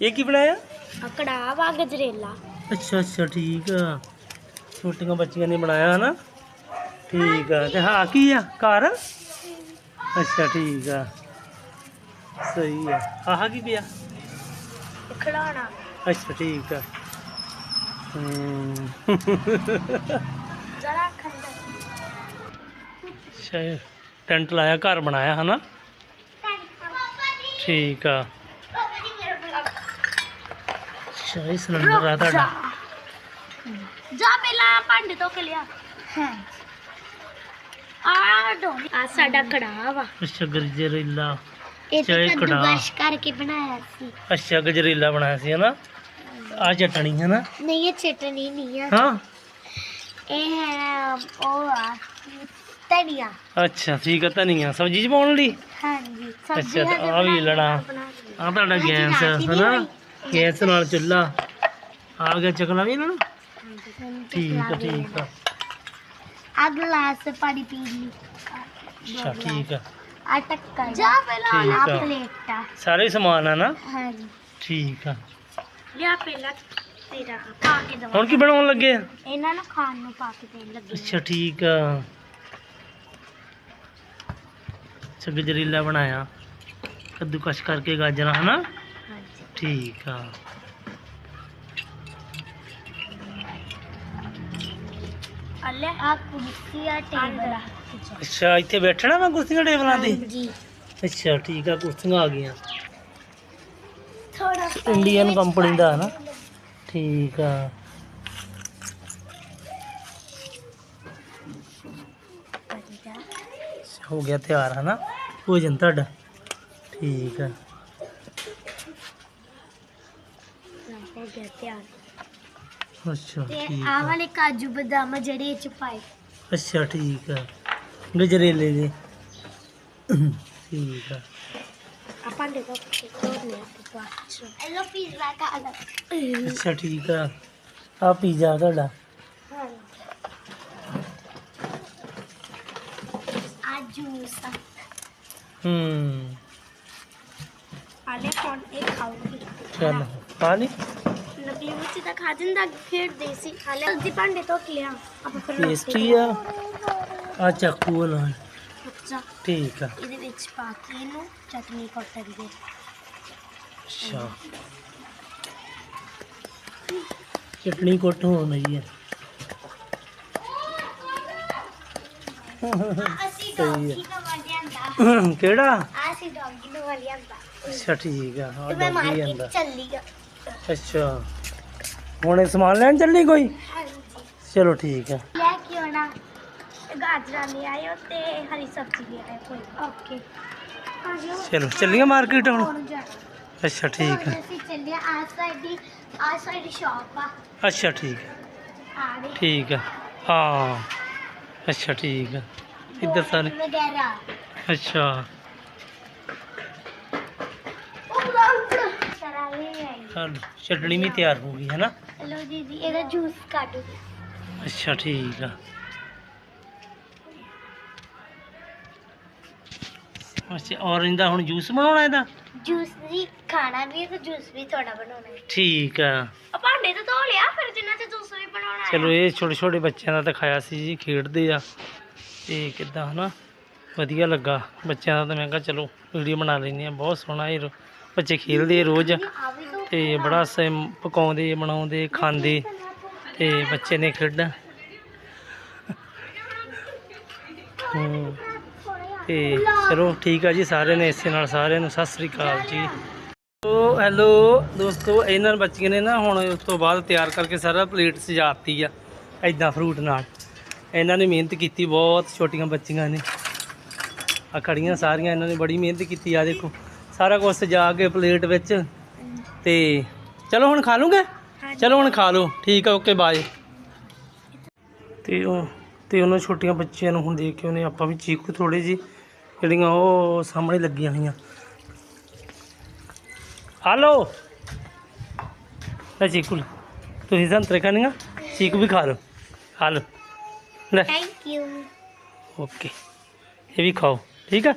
ਇਹ ਕੀ ਬਣਾਇਆ? ਕੜਾ ਵਾ ਗਜਰੇਲਾ। ਅੱਛਾ ਅੱਛਾ ਠੀਕ ਆ। ਛੋਟੀਆਂ ਬੱਚੀਆਂ ਨੇ ਬਣਾਇਆ ਹਨਾ? ਠੀਕ ਆ। ਤੇ ਹਾਂ ਕੀ ਆ? ਘਰ? ਅੱਛਾ ਠੀਕ ਆ। ਸਹੀ ਆ। ਆਹ ਕੀ ਪਿਆ? ਖਿਡੌਣਾ। ਅੱਛਾ ਠੀਕ ਆ। ਜਰਾ ਖੰਡ। ਅੱਛਾ ਇਹ ਟੈਂਟ ਲਾਇਆ ਘਰ ਬਣਾਇਆ ਹਨਾ? ਠੀਕ ਆ। ਅੱਛਾ ਇਹ ਸਿਲੰਡਰ ਆ ਤੁਹਾਡਾ। ਜਾ। ਪਹਿਲਾਂ ਭਾਂਡੇ ਧੋ ਕੇ ਲਿਆ। ਹਾਂ। ਆ ਡੋਲੀ। ਆ ਸਾਡਾ ਕੜਾ ਵਾ। ਅੱਛਾ ਗਜਰੇਲਾ ਇਹ ਚਾਹੇ ਤੇ ਕੜਾਹ। ਕੱਦੂਕਸ਼ ਕਰਕੇ ਬਣਾਇਆ ਸੀ। ਅੱਛਾ ਗਜਰੇਲਾ ਬਣਾਇਆ ਸੀ ਹਨਾ? ਆ ਚਟਣੀ ਹਨਾ? ਨਹੀਂ ਇਹ ਚਟਨੀ ਨਹੀਂ ਆ। ਹਾਂ? ਇਹ ਹੈ ਉਹ ਆ ਧਨੀਆ। ਅੱਛਾ ਠੀਕ ਆ ਧਨੀਆ। ਸਬਜ਼ੀ ਚ ਪਾਉਣ ਲਈ? ਹਾਂਜੀ ਅੱਛਾ, ਸਬਜ਼ੀ ਤੇ ਆਹ ਵੀ ਲੈਣਾ। ਆ ਤੁਹਾਡਾ ਗੈਸ ਦੀ ਹਨਾ। ਗੈਸ ਨਾਲ ਚੁੱਲਾ। ਆ ਗਿਆ ਚਕਲਾ ਵੀ ਨਾ? ਸਾਨੂੰ ਤੇ ਠੀਕ ਆ ਠੀਕ ਆ। ਆ ਗਲਾਸ ਪਾਣੀ ਪੀ ਲਈ ਅੱਛਾ ਠੀਕ ਆ। ਆ ਟੱਕਰ। ਜਾ ਪਹਿਲਾਂ ਠੀਕ ਆ। ਪਲੇਟਾ ਸਾਰੇ ਸਮਾਨ ਆ ਨਾ? ਹਾਂਜੀ। ਠੀਕ ਆ। ਲਿਆ ਪਹਿਲਾਂ ਤੇਰਾ ਪਾ ਕੇ ਦਵਾ। ਹੁਣ ਕੀ ਬਣਾਉਣ ਲੱਗੇ? ਆ ਇਹਨਾਂ ਨੂੰ ਖਾਣ ਨੂੰ ਪਾ ਕੇ ਦੇਣ ਲੱਗੀ ਅੱਛਾ ਠੀਕ ਆ। ਅੱਛਾ ਗਜਰੇਲਾ ਬਣਾਇਆ। ਕੱਦੂਕਸ਼ ਕਰਕੇ ਗਾਜਰਾਂ ਹਨਾ? ਠੀਕ ਆ। ਆ ਲੈ ਆ ਕੁਰਸੀ ਆ ਟੇਬਲ ਆ। ਅੱਛਾ ਇੱਥੇ ਬੈਠਣਾ ਮੈਂ ਕੁਰਸੀਆਂ ਟੇਬਲਾਂ ਤੇ? ਹਾਂਜੀ। ਅੱਛਾ ਠੀਕ ਆ ਕੁਰਸੀਆਂ ਆ ਗਈਆਂ। ਥੋੜਾ ਇੰਡੀਅਨ ਕੰਪਨੀ ਦਾ ਨਾ। ਠੀਕ ਆ। ਹੋ ਗਿਆ ਤਿਆਰ ਹਨਾ? ਭੋਜਨ ਤੁਹਾਡਾ? ਠੀਕ ਆ। ਹੋ ਗਿਆ ਤਿਆਰ। ਅੱਛਾ ਤੇ ਠੀਕ ਆ ਆ। ਵਾਲੇ ਕਾਜੂ ਬਦਾਮ ਜਿਹੜੇ ਇਹ ਚ ਪਾਏ। ਅੱਛਾ ਠੀਕ ਆ। ਗਜਰੇਲੇ ਦੇ ਠੀਕ ਆ। ਆਪਾਂ ਦੇ ਦੋ ਤੋੜਨੇ ਆਪਾਂ ਐਲੋ ਪੀਜ਼ਾ ਖਾ ਲਾ ਅੱਛਾ ਠੀਕ ਆ। ਆ ਪੀਜ਼ਾ ਤੁਹਾਡਾ। ਆ ਜੂਸ ਆ। ਹੂੰ। ਆਲੇ ਕੌਣ ਇਹ ਖਾਊਗੀ। ਚੱਲ ਪਾ ਲਈ। ਨਕਲੀ ਵਿੱਚ ਤਾਂ ਖਾ ਜਾਂਦਾ ਖੇਡਦੇ ਸੀ। ਹਾਲੇ ਜਲਦੀ ਭਾਂਡੇ ਕੇ ਲਿਆ। ਆਪਾਂ ਫਿਰ ਟੇਸਟੀ ਆ। ਆ ਚਾਕੂ ਵਾਲਾ ਅੱਛਾ। ਠੀਕ ਆ। ਇਹਦੇ ਵਿੱਚ ਪਾ ਕੇ ਇਹਨੂੰ ਚਟਨੀ ਕੁੱਟਣਗੇ ਅੱਛਾ। ਚਟਣੀ ਕੁੱਟ ਹੋਣ ਰਹੀ ਹੈ ਅਸੀਂ ਹੈ। ਡੌਗੀ ਨੂੰ ਲਿਆਂਦਾ। ਕਿਹੜਾ? ਅਸੀਂ ਡੌਗੀ ਨੂੰ ਲਿਆਂਦਾ। ਅੱਛਾ ਠੀਕ ਆ। ਆ ਤੇ ਮੈਂ ਡੱਬੀ ਜਾਂਦਾ ਮਾਰਕੀਟ ਚੱਲੀ ਆ। ਅੱਛਾ। ਹੁਣ ਇਹ ਸਮਾਨ ਲੈਣ ਚੱਲੀ ਕੋਈ? ਹਾਂਜੀ। ਚਲੋ ਠੀਕ ਆ। ਲੈ ਕੇ ਆਉਣਾ। ਗਾਜਰਾਂ ਲੈ ਆਇਓ ਤੇ ਹਰੀ ਸਬਜ਼ੀ ਲੈ ਆਇਓ ਕੋਈ। ਓਕੇ ਚਲੋ ਚੱਲੀਆਂ ਮਾਰਕੀਟ ਹੁਣ। ਹੁਣ ਜਾਣਾ ਅੱਛਾ ਠੀਕ ਆ। ਅਸੀਂ ਚੱਲੇ ਆ ਸਾਈਡ ਦੀ ਆ ਸਾਈਡ ਸ਼ਾਪ ਆ। ਅੱਛਾ ਠੀਕ ਆ। ਆ ਦੇ ਠੀਕ ਆ। ਹਾਂ। ਅੱਛਾ ਠੀਕ ਆ। ਇੱਧਰ ਸਾਰੇ। ਵਗੈਰਾ। ਅੱਛਾ। ਚਲੋ ਚਟਣੀ ਵੀ ਤਿਆਰ ਹੋ ਗਈ ਹੈ ਨਾ ਲੋ ਦੀਦੀ ਇਹਦਾ ਜੂਸ ਕੱਢ ਅੱਛਾ ਠੀਕ ਆ। ਅੱਛਾ ਔਰੰਜ ਦਾ ਹੁਣ ਜੂਸ ਬਣਾਉਣਾ ਇਹਦਾ? ਜੂਸ ਦੀ ਖਾਣਾ ਵੀ ਹੈ ਤੇ ਜੂਸ ਵੀ ਤੁਹਾਡਾ ਬਣਾਉਣਾ ਹੈ। ਠੀਕ ਆ। ਆ ਭਾਂਡੇ ਤਾਂ ਧੋ ਲਿਆ ਫਿਰ ਜਿੰਨਾ ਚ ਜੂਸ ਵੀ ਬਣਾਉਣਾ ਚਲੋ ਇਹ ਛੋਟੇ ਛੋਟੇ ਬੱਚਿਆਂ ਦਾ ਦਿਖਾਇਆ ਸੀ ਜੀ ਖੇਡਦੇ ਆ। ਤੇ ਕਿੱਦਾਂ ਹਨਾ? ਵਧੀਆ ਲੱਗਾ। ਬੱਚਿਆਂ ਦਾ ਤਾਂ ਮੈਂ ਕਿਹਾ ਚਲੋ ਵੀਡੀਓ ਬਣਾ ਲੈਂਦੇ ਆ ਬਹੁਤ ਸੋਹਣਾ ਇਹ ਬੱਚੇ ਖੇਲਦੇ ਰੋਜ਼ ਆ ਤੇ ਬੜਾ ਸੇ ਪਕਾਉਂਦੇ, ਬਣਾਉਂਦੇ, ਖਾਂਦੇ ਤੇ ਬੱਚੇ ਨੇ ਖੇਡਾਂ ਹੂੰ, ਤੇ ਚਲੋ ਠੀਕ ਆ ਜੀ ਸਾਰਿਆਂ ਨੇ ਇਸੇ ਨਾਲ ਸਾਰਿਆਂ ਨੂੰ ਸਤਿ ਸ੍ਰੀ ਅਕਾਲ ਜੀ। ਤੋ ਹੈਲੋ, ਦੋਸਤੋ, ਇਹਨਾਂ ਬੱਚੀਆਂ ਨੇ ਨਾ ਹੁਣ ਉਸ ਤੋਂ ਬਾਅਦ ਤਿਆਰ ਕਰਕੇ ਸਾਰਾ ਪਲੇਟ ਸਜਾਤੀ ਆ ਐਦਾਂ ਫਰੂਟ ਨਾਲ। ਇਹਨਾਂ ਨੇ ਮਿਹਨਤ ਕੀਤੀ, ਬਹੁਤ ਛੋਟੀਆਂ ਬੱਚੀਆਂ ਨੇ। ਆ ਖੜੀਆਂ ਸਾਰੀਆਂ, ਇਹਨਾਂ ਨੇ ਬੜੀ ਮਿਹਨਤ ਕੀਤੀ ਆ ਦੇਖੋ। ਸਾਰਾ ਕੁਝ ਸਜਾ ਕੇ ਪਲੇਟ ਵਿੱਚ ਤੇ ਚਲੋ ਹੁਣ ਖਾ ਲੂਗੇ? ਚਲੋ ਹੁਣ ਖਾ ਲਓ। ਠੀਕ ਆ ਓਕੇ ਬਾਏ ਤੇ ਉਹ ਤੇ ਉਹਨਾਂ ਛੋਟੀਆਂ ਬੱਚਿਆਂ ਨੂੰ ਹੁਣ ਦੇਖ ਕੇ ਉਹਨੇ ਆਪਾਂ ਵੀ ਚੀਕੂ ਥੋੜੇ ਜੀ ਜਿਹੜੀਆਂ ਉਹ ਸਾਹਮਣੇ ਲੱਗੀਆਂ ਹੋਈਆਂ। ਹਾਲੋ ਲੈ ਚੀਕੂ। ਤੁਸੀਂ ਸੰਤਰੇ ਖਾਣੀਆਂ? ਚੀਕੂ ਵੀ ਖਾ ਲਓ। ਲਓ। ਲੈ। ਥੈਂਕ ਯੂ ਓਕੇ ਇਹ ਵੀ ਖਾਓ। ਠੀਕ ਆ?